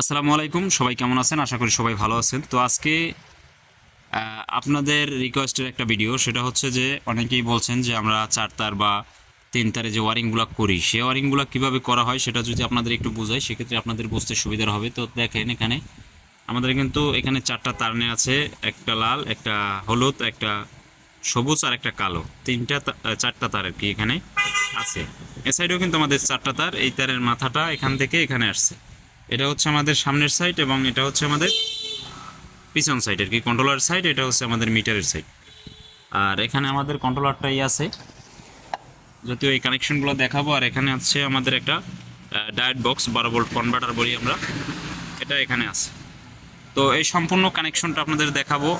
আসসালামু আলাইকুম, সবাই কেমন আছেন? আশা করি সবাই ভালো আছেন। তো আজকে আপনাদের রিকোয়েস্টের একটা ভিডিও সেটা হচ্ছে যে অনেকেই বলছেন যে আমরা চার তার বা তিন তারে যে ওয়ারিংগুলো করি, সে ওয়ারিংগুলো কীভাবে করা হয় সেটা যদি আপনাদের একটু বোঝাই, সেক্ষেত্রে আপনাদের বুঝতে সুবিধা হবে। তো দেখেন এখানে, আমাদের কিন্তু এখানে চারটা তার নেওয়া আছে, একটা লাল, একটা হলুদ, একটা সবুজ আর একটা কালো। তিনটা চারটা তার আর কি এখানে আছে। এ সাইডেও কিন্তু আমাদের চারটা তার, এই তারের মাথাটা এখান থেকে এখানে আসছে। এটা হচ্ছে আমাদের সামনের সাইড এবং এটা হচ্ছে আমাদের পিছন সাইড আর কি? কন্ট্রোলার সাইড এটা হচ্ছে আমাদের মিটারের সাইড আর এখানে আমাদের কন্ট্রোলারটাই আছে। যদিও এই কানেকশনগুলো দেখাবো, আর এখানে আছে আমাদের একটা ডায়েট বক্স বারো ভোল্ট কনভার্টার বলি আমরা। এটা এখানে আছে। তো এই সম্পূর্ণ কানেকশনটা আপনাদের দেখাবো,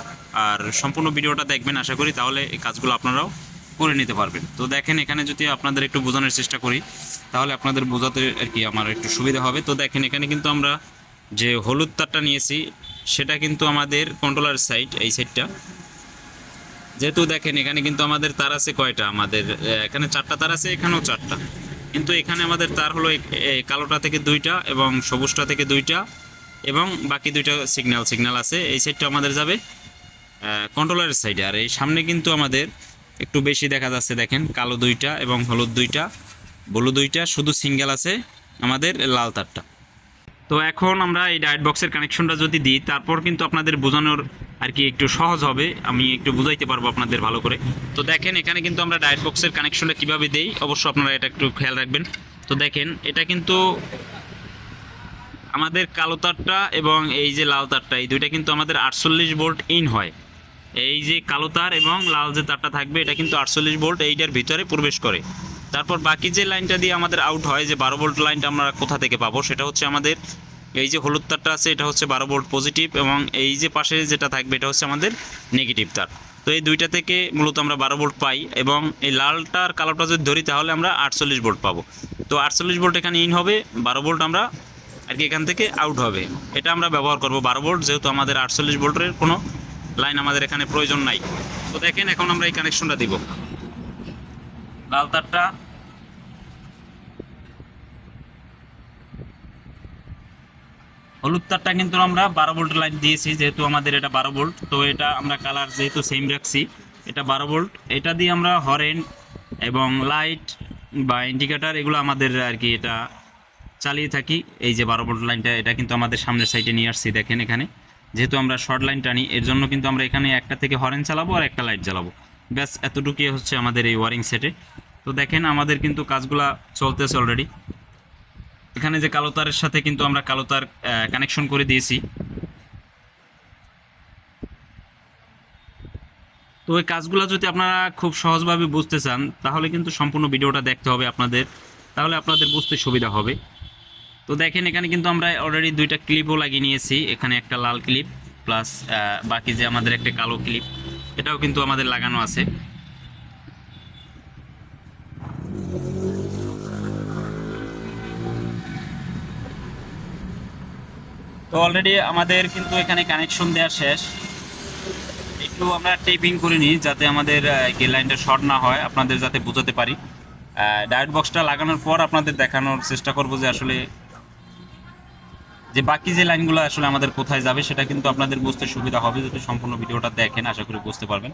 আর সম্পূর্ণ ভিডিওটা দেখবেন, আশা করি। তাহলে এই কাজগুলো আপনারাও করে নিতে পারবেন। তো দেখেন, এখানে যদি আপনাদের একটু বোঝানোর চেষ্টা করি, তাহলে আপনাদের বোঝাতে আর কি আমার একটু সুবিধা হবে। তো দেখেন, এখানে কিন্তু আমরা যে হলুদ তারটা নিয়েছি, সেটা কিন্তু আমাদের কন্ট্রোলার সাইড এই সাইডটা যেহেতু দেখেন, এখানে কিন্তু আমাদের তার আছে কয়টা? আমাদের এখানে চারটা তার আছে, এখানেও চারটা। কিন্তু এখানে আমাদের তার হলো কালোটা থেকে দুইটা এবং সবুজটা থেকে দুইটা এবং বাকি দুইটা সিগন্যাল সিগন্যাল আছে। এই সাইডটা আমাদের যাবে কন্ট্রোলারের সাইডে আর এই সামনে কিন্তু আমাদের একটু বেশি দেখা যাচ্ছে, দেখেন, কালো দুইটা এবং হলুদ দুইটা, ব্লু দুইটা, শুধু সিঙ্গেল আছে আমাদের লাল তারটা। তো এখন আমরা এই ডায়েট বক্সের কানেকশনটা যদি দিই, তারপর কিন্তু আপনাদের বোঝানোর আর কি একটু সহজ হবে, আমি একটু বুঝাইতে পারব আপনাদের ভালো করে। তো দেখেন, এখানে কিন্তু আমরা ডায়েট বক্সের কানেকশনটা কীভাবে দেই অবশ্য আপনারা এটা একটু খেয়াল রাখবেন। তো দেখেন, এটা কিন্তু আমাদের কালো তারটা এবং এই যে লাল তারটা, এই দুইটা কিন্তু আমাদের আটচল্লিশ ভোল্ট ইন হয়। এই যে কালো তার এবং লাল যে তারটা থাকবে, এটা কিন্তু আটচল্লিশ ভোল্ট এইটার ভিতরে প্রবেশ করে। তারপর বাকি যে লাইনটা দিয়ে আমাদের আউট হয়, যে বারো ভোল্ট লাইনটা আমরা কোথা থেকে পাবো, সেটা হচ্ছে আমাদের এই যে হলুদ তারটা আছে, এটা হচ্ছে বারো ভোল্ট পজিটিভ এবং এই যে পাশে যেটা থাকবে, এটা হচ্ছে আমাদের নেগেটিভ তার। তো এই দুইটা থেকে মূলত আমরা বারো ভোল্ট পাই এবং এই লালটা আর কালোটা যদি ধরি, তাহলে আমরা আটচল্লিশ ভোল্ট পাবো। তো আটচল্লিশ ভোল্ট এখানে ইন হবে, বারো ভোল্ট আমরা আর কি এখান থেকে আউট হবে। এটা আমরা ব্যবহার করব বারো ভোল্ট, যেহেতু আমাদের আটচল্লিশ ভোল্টের কোনো লাইন আমাদের এখানে প্রয়োজন নাই। তো দেখেন, এখন আমরা এই কানেকশনটা দিব। লাল তারটা। হলুদ তারটা কিন্তু আমরা বারো ভোল্ট লাইন দিয়েছি, যেহেতু আমাদের এটা বারো ভোল্ট। তো এটা আমরা কালার যেহেতু সেম রাখছি, এটা বারো ভোল্ট। এটা দিয়ে আমরা হরেন এবং লাইট বা ইন্ডিকেটার এগুলো আমাদের আর কি এটা চালিয়ে থাকি। এই যে বারো ভোল্ট লাইনটা, এটা কিন্তু আমাদের সামনের সাইডে নিয়ে আসছি, দেখেন এখানে। যেহেতু আমরা শর্ট লাইন টানি, এর জন্য কিন্তু আমরা এখানে একটা থেকে হরেন চালাবো আর একটা লাইট জ্বালাবো। ব্যাস, এতটুকুই হচ্ছে আমাদের এই ওয়ারিং সেটে তো দেখেন, আমাদের কিন্তু কাজগুলা চলতেছে অলরেডি এখানে যে কালো তারের সাথে কিন্তু আমরা কালো তার কানেকশন করে দিয়েছি। তো এই কাজগুলো যদি আপনারা খুব সহজভাবে বুঝতে চান, তাহলে কিন্তু সম্পূর্ণ ভিডিওটা দেখতে হবে আপনাদের। তাহলে আপনাদের বুঝতে সুবিধা হবে। তো দেখেন, এখানে কিন্তু আমরা অলরেডি দুইটা ক্লিপও লাগিয়ে নিয়েছি। এখানে একটা লাল ক্লিপ প্লাস বাকি যে আমাদের একটা কালো ক্লিপ এটাও কিন্তু আমাদের লাগানো আছে। তো অলরেডি আমাদের কিন্তু এখানে কানেকশন দেওয়া শেষ। একটু আমরা টেপিং করে নিই যাতে আমাদের গে লাইনটা শর্ট না হয়, আপনাদের যাতে বোঝাতে পারি। ডায়েট বক্সটা লাগানোর পর আপনাদের দেখানোর চেষ্টা করব যে আসলে যে বাকি যে লাইনগুলো আসলে আমাদের কোথায় যাবে সেটা কিন্তু আপনাদের বুঝতে সুবিধা হবে, যদি সম্পূর্ণ ভিডিওটা দেখেন, আশা করি বুঝতে পারবেন।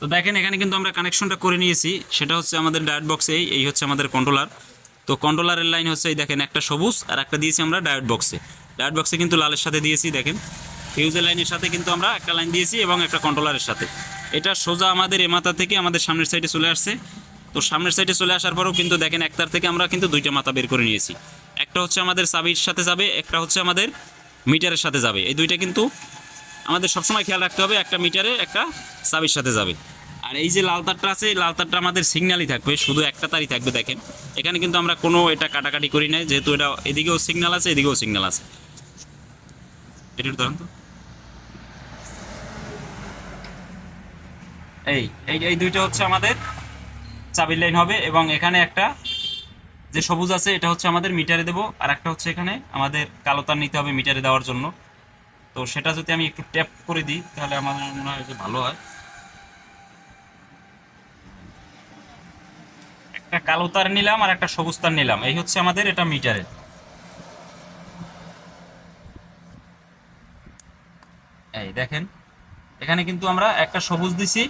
তো দেখেন, এখানে কিন্তু আমরা কানেকশনটা করে নিয়েছি। সেটা হচ্ছে আমাদের ডায়েট বক্সে এই হচ্ছে আমাদের কন্ট্রোলার। তো কন্ট্রোলারের লাইন হচ্ছে এই দেখেন, একটা সবুজ আর একটা দিয়েছি আমরা ডায়েট বক্সে। ডায়েট বক্সে কিন্তু লালের সাথে দিয়েছি, দেখেন। ফিউজের লাইনের সাথে কিন্তু আমরা একটা লাইন দিয়েছি এবং একটা কন্ট্রোলারের সাথে। এটা সোজা আমাদের এ মাথা থেকে আমাদের সামনের সাইডে চলে আসছে। তো সামনের সাইডে চলে আসার পরেও কিন্তু দেখেন একটার থেকে আমরা কিন্তু দুইটা মাথা বের করে নিয়েছি। একটা হচ্ছে আমাদের চাবির সাথে যাবে, একটা হচ্ছে আমাদের মিটারের সাথে যাবে। এই দুইটা কিন্তু আমাদের সবসময় খেয়াল রাখতে হবে, একটা মিটারে, একটা চাবির সাথে যাবে। আর এই যে লাল তারটা আছে লাল তারটা আমাদের সিগন্যালই থাকবে, শুধু একটা তারই থাকবে দেখেন। এখানে কিন্তু আমরা কোনো এটা কাটাকাটি করি নাই, যেহেতু এটা এদিকেও সিগন্যাল আছে, এদিকেও সিগন্যাল আছে। এই এই দুইটা হচ্ছে আমাদের চাবির লাইন হবে এবং এখানে একটা যে সবুজ আছে, এটা হচ্ছে আমাদের মিটারে দেবো, আর একটা হচ্ছে এখানে আমাদের কালো তার নিতে হবে মিটারে দেওয়ার জন্য। তো সেটা যদি আমি একটু ট্যাপ করে দিই, তাহলে আমার মনে হয় যে ভালো হয়। একটা কালো তার নিলাম আর একটা সবুজ তার নিলাম, এই হচ্ছে আমাদের এটা মিটারে। এই দেখেন, এখানে কিন্তু আমরা একটা সবুজ দিছি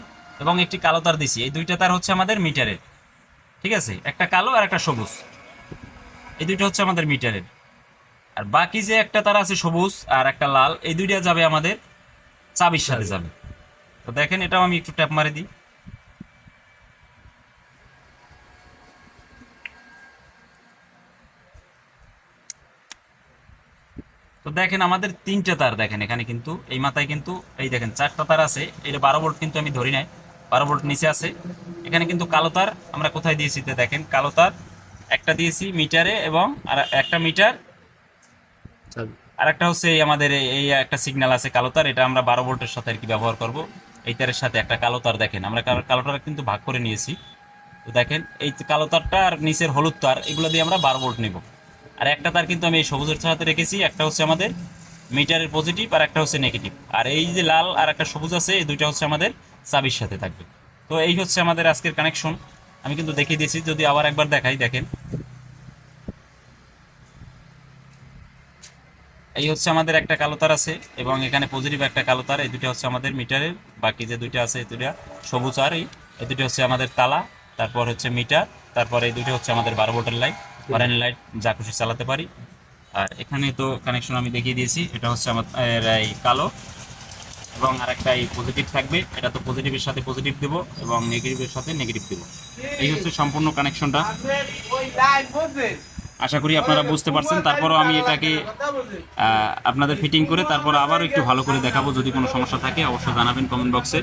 এবং একটি কালো তার দিছি। এই দুইটা তার হচ্ছে আমাদের মিটারের। ঠিক আছে? একটা কালো আর একটা সবুজ। এই দুইটা হচ্ছে আমাদের মিটারের। আর বাকি যে একটা তার আছে সবুজ আর একটা লাল এই দুইটা যাবে আমাদের চাবির সাথে যাবে। তো দেখেন এটাও আমি একটু ট্যাপ মারি দিই। তো দেখেন আমাদের তিনটে তার দেখেন এখানে কিন্তু এই মাথায় কিন্তু এই দেখেন চারটা তার আছে। এটা বারো ভোল্ট কিন্তু আমি ধরি নাই। বারো ভোল্ট নিচে আছে। এখানে কিন্তু কালো তার আমরা কোথায় দিয়েছি তো দেখেন। কালো তার একটা দিয়েছি মিটারে এবং আর একটা মিটার। আর একটা হচ্ছে আমাদের এই- একটা সিগন্যাল আছে কালো তার এটা আমরা বারো ভোল্টের সাথে আর কি ব্যবহার করব। এই তারের সাথে একটা কালো তার দেখেন। আমরা কালো- কালো তার কিন্তু ভাগ করে নিয়েছি। তো দেখেন এই কালো তারটা আর নিচের হলুদ তার এগুলো দিয়ে আমরা বারো ভোল্ট নেব। আর একটা তার কিন্তু আমি এই সবুজের সাথে রেখেছি একটা হচ্ছে আমাদের মিটারের পজিটিভ আর একটা হচ্ছে নেগেটিভ আর এই যে লাল আর একটা সবুজ আছে এই দুইটা হচ্ছে আমাদের চাবির সাথে থাকবে। তো এই হচ্ছে আমাদের আজকের কানেকশন আমি কিন্তু দেখিয়ে দিয়েছি, যদি আবার একবার দেখাই, দেখেন। এই হচ্ছে আমাদের একটা কালো তার আছে, এবং এখানে পজিটিভ একটা কালো তার। এই দুটো হচ্ছে আমাদের মিটারের, বাকি যে দুইটা আছে, এই দুইটা সবুজ আর এই এই দুটো হচ্ছে আমাদের তালা, তারপর হচ্ছে মিটার, তারপর এই দুটো হচ্ছে আমাদের বারো ভোল্টের লাইট কারেন্ট লাইট যা খুশি চালাতে পারি। আর এখানে তো কানেকশন আমি দেখিয়ে দিয়েছি, এটা হচ্ছে আমার এই কালো। এবং আরেকটা এই পজিটিভ থাকবে, এটা তো পজিটিভের সাথে পজিটিভ দেবো এবং নেগেটিভের সাথে নেগেটিভ দেবো। এই হচ্ছে সম্পূর্ণ কানেকশনটা আশা করি আপনারা বুঝতে পারছেন, তারপরও আমি এটাকে আপনাদের ফিটিং করে তারপর আবারও একটু ভালো করে দেখাবো, যদি কোনো সমস্যা থাকে, অবশ্যই জানাবেন কমেন্ট বক্সে